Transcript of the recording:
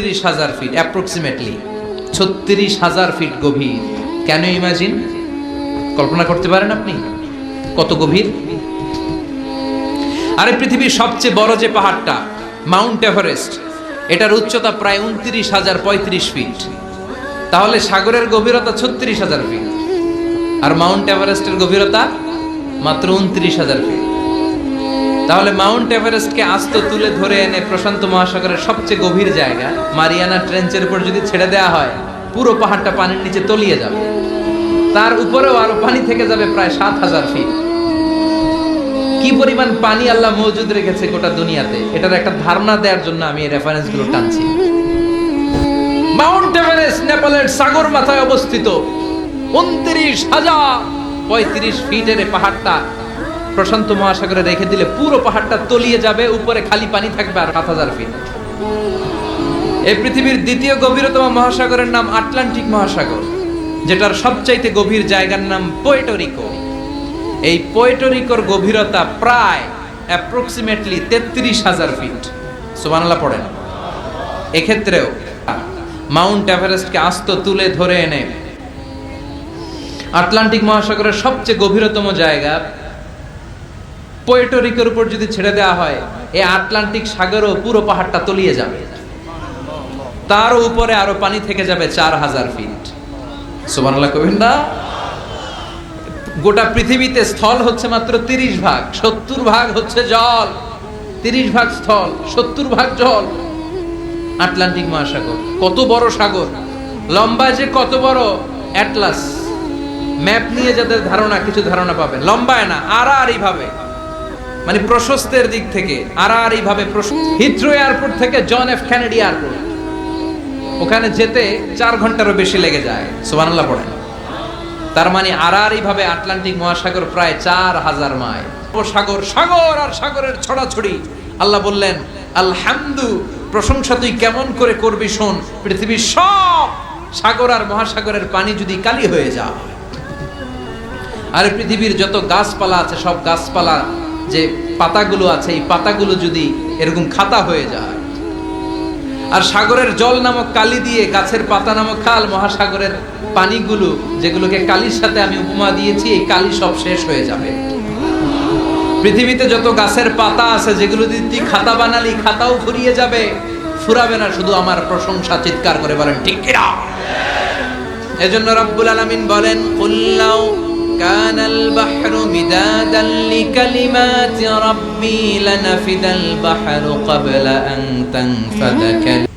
তিরিশ হাজার fit approximately ছত্রিশ হাজার ফিট গভীর। কেন ইমাজিন কল্পনা করতে পারেন আপনি? কত গভীর? আরে পৃথিবীর সবচেয়ে বড় যে পাহাড়টা, মাউন্ট এভারেস্ট, এটার উচ্চতা প্রায় উনত্রিশ হাজার পঁয়ত্রিশ ফিট তাহলে সাগরের গভীরতা ছত্রিশ হাজার ফিট আর মাউন্ট এভারেস্টের গভীরতা মাত্র উনত্রিশ হাজার ফিট তাহলে মাউন্ট এভারেস্টকে আস্ত তুলে ধরে এনে প্রশান্ত মহাসাগরের সবচেয়ে গভীর জায়গা, মারিয়ানা ট্রেঞ্চের উপর যদি ছেড়ে দেওয়া হয়, পুরো পাহাড়টা পানির নিচে তলিয়ে যাবে। তার উপরেও আরও পানি থেকে যাবে প্রায় সাত হাজার ফিট কি পরিমাণ পানি আল্লাহ মজুদ রেখেছে গোটা দুনিয়াতে, এটার একটা ধারণা দেওয়ার জন্য আমি এই রেফারেন্সগুলো টানছি। মাউন্ট এভারেস্ট নেপালের সাগর মাথায় অবস্থিত। উনত্রিশ হাজার পঁয়ত্রিশ ফিটের পাহাড়টা প্রশান্ত মহাসাগরে রেখে দিলে পুরো পাহাড়টা তলিয়ে যাবে, উপরে খালি পানি থাকবে আর সাত হাজার ফিট এই পৃথিবীর দ্বিতীয় গভীরতম মহাসাগরের নাম আটলান্টিক মহাসাগর, যেটার সবচাইতে গভীর জায়গার নাম পোয়েটোরিকো এই পোয়েটোরিকোর গভীরতা প্রায় অ্যাপ্রক্সিমেটলি তেত্রিশ হাজার ফিট সুবানাল্লাহ পড়েন। এক্ষেত্রেও মাউন্ট এভারেস্টকে আস্ত তুলে ধরে এনে আটলান্টিক মহাসাগরের সবচেয়ে গভীরতম জায়গা পোয়েটোরিকোর উপর যদি ছেড়ে দেওয়া হয়, এই আটলান্টিক সাগরও পুরো পাহাড়টা তলিয়ে যাবে। তার উপরে আরও পানি থেকে যাবে চার হাজার ফিট। সুবানাল্লাহ না? গোটা পৃথিবীতে স্থল হচ্ছে মাত্র তিরিশ ভাগ, সত্তর ভাগ হচ্ছে জল। তিরিশ ভাগ স্থল, সত্তর ভাগ জল। আটলান্টিক মহাসাগর, কত বড় সাগর? লম্বা যে কত বড়? অ্যাটলাস। ম্যাপ নিয়ে যাদের ধারণা, কিছু ধারণা পাবে লম্বায় না আর আর ভাবে। মানে প্রশস্তের দিক থেকে আড়াআড়ি ভাবে হিথ্রো এয়ারপোর্ট থেকে জন এফ কেনেডি এয়ারপোর্ট ওখানে যেতে চার ঘন্টারও বেশি লেগে যায়। সুবহানাল্লাহ পড়েন। তার মানে আর আর এইভাবে আটলান্টিক মহাসাগর প্রায় চার হাজার মাইল। সাগর সাগর আর সাগরের ছড়াছড়ি। আল্লাহ বললেন, আলহামদু, প্রশংসা তুই কেমন করে করবি শোন, পৃথিবীর সব সাগর আর মহাসাগরের পানি যদি কালি হয়ে যায়। আর পৃথিবীর যত গাছপালা আছে, সব গাছপালা যে পাতাগুলো আছে, এই পাতাগুলো যদি এরকম খাতা হয়ে যায়। আর সাগরের জল নামক কালি দিয়ে গাছের পাতা নামক খাল, মহাসাগরের পানিগুলো যেগুলোকে কালির সাথে আমি উপমা দিয়েছি, এই কালি সব শেষ হয়ে যাবে। পৃথিবীতে যত গাছের পাতা আছে, যেগুলো দিয়ে তুই খাতা বানালি, খাতাও ফুরিয়ে যাবে। ফুরাবে না, শুধু আমার প্রশংসা চিৎকার করে বলেন, ঠিক এজন্য রব্বুল আলামিন বলেন কুল্লাউ كان البحر مدادا لكلمات ربي لنفد البحر قبل أن تنفد كلمات